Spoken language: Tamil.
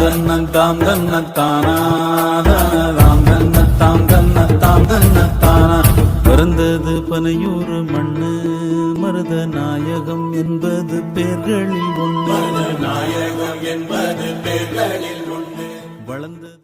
தாம் தன்ன தானா தாம் தன்ன தாம் தன்ன தாம் தன்ன தானா. பிறந்தது பனையூறு மண்ணு மருத நாயகம் என்பது பேர்களில் ஒன்று நாயகம் என்பது பேர்களில் ஒன்று வளர்ந்தது